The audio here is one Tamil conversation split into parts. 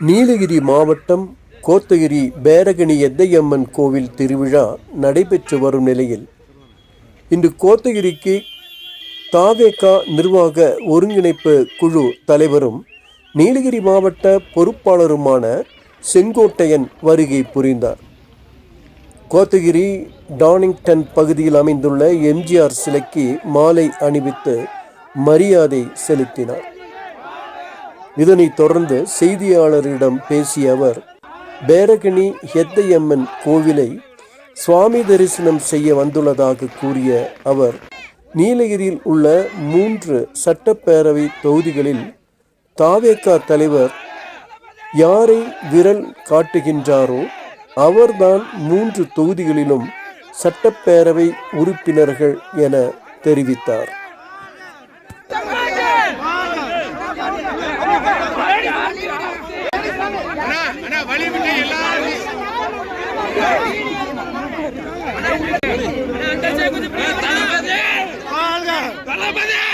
நீலகிரி மாவட்டம் கோத்தகிரி பேரகணி எத்தையம்மன் கோவில் திருவிழா நடைபெற்று வரும் நிலையில் இன்று கோத்தகிரிக்கு தாவேகா நிர்வாக ஒருங்கிணைப்பு குழு தலைவரும் நீலகிரி மாவட்ட பொறுப்பாளருமான செங்கோட்டையன் வருகை புரிந்தார். கோத்தகிரி டானிங்டன் பகுதியில் அமைந்துள்ள எம்ஜிஆர் சிலைக்கு மாலை அணிவித்து மரியாதை செலுத்தினார். இதனைத் தொடர்ந்து செய்தியாளரிடம் பேசிய அவர் பேரகணி ஹெத்தையம்மன் கோவிலை சுவாமி தரிசனம் செய்ய வந்துள்ளதாக கூறிய அவர் நீலகிரியில் உள்ள மூன்று சட்டப்பேரவை தொகுதிகளில் தாவேகா தலைவர் யாரை விரல் காட்டுகின்றாரோ அவர்தான் மூன்று தொகுதிகளிலும் சட்டப்பேரவை உறுப்பினர்கள் என தெரிவித்தார். தளபதி!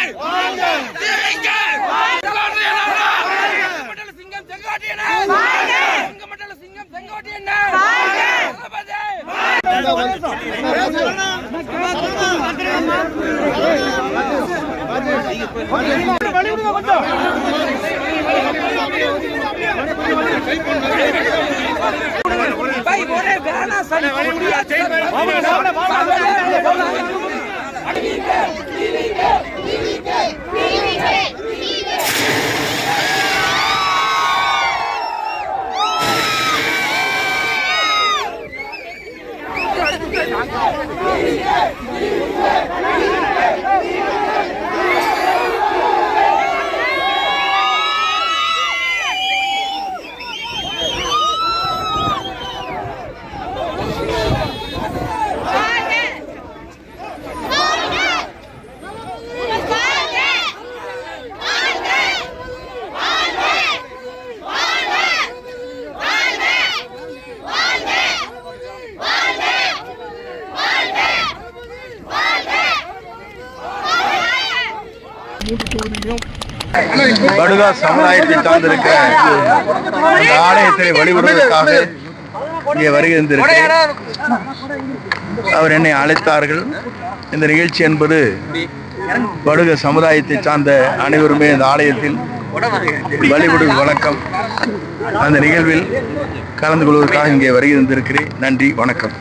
ஒரே வேணா சரி Yeah. படுகா சமுதாயத்தை சார்ந்திருக்கிற அந்த ஆலயத்தை வழிபடுவதற்காக இங்கே வருகின்றிருக்கிறேன். அவர் என்னை அழைத்தார்கள். இந்த நிகழ்ச்சி என்பது படுக சமுதாயத்தை சார்ந்த அனைவருமே இந்த ஆலயத்தில் வழிபடும் வணக்கம் அந்த நிகழ்வில் கலந்து கொள்வதற்காக இங்கே வருகின்றிருக்கிறேன். நன்றி வணக்கம்.